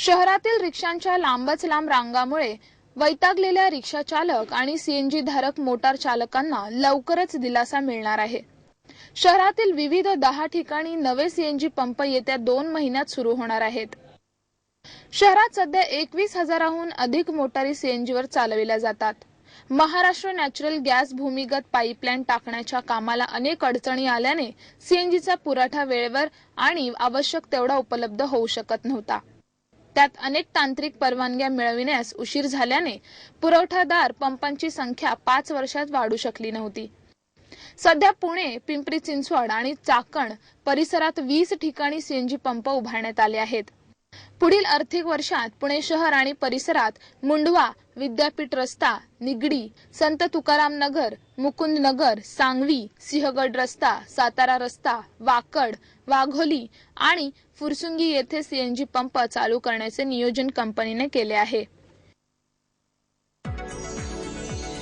शहरातील रिक्षांच्या लांबच लांब रांगामुळे वैतागलेल्या रिक्षा चालक आणि सीएनजी धारक मोटार चालकांना लवकरच दिलासा मिळणार आहे. शहरातील विविध दहा ठिकाणी नवे सीएनजी पंप येत्या दोन महिन्यात सुरू होणार आहेत. शहरात सध्या एकवीस हजाराहून अधिक मोटारी सीएनजीवर चालविल्या जातात. महाराष्ट्र नॅचरल गॅस भूमिगत पाईपलाईन टाकण्याच्या कामाला अनेक अडचणी आल्याने सीएनजीचा पुरवठा वेळेवर आणि आवश्यक तेवढा उपलब्ध होऊ शकत नव्हता. त्यात अनेक तांत्रिक परवानग्या मिळविण्यास उशीर झाल्याने पुरवठादार पंपांची संख्या पाच वर्षात वाढू शकली नव्हती. सध्या पुणे पिंपरी चिंचवड आणि चाकण परिसरात वीस ठिकाणी सीएनजी पंप उभारण्यात आले आहेत. पुढील आर्थिक वर्षात पुणे शहर आणि परिसरात मुंडवा विद्यापीठ रस्ता निगडी संत तुकाराम नगर मुकुंद नगर सांगवी सिंहगड रस्ता सातारा रस्ता वाकड वाघोली आणि फुरसुंगी येथे सीएनजी पंप चालू करण्याचे नियोजन कंपनीने केले आहे.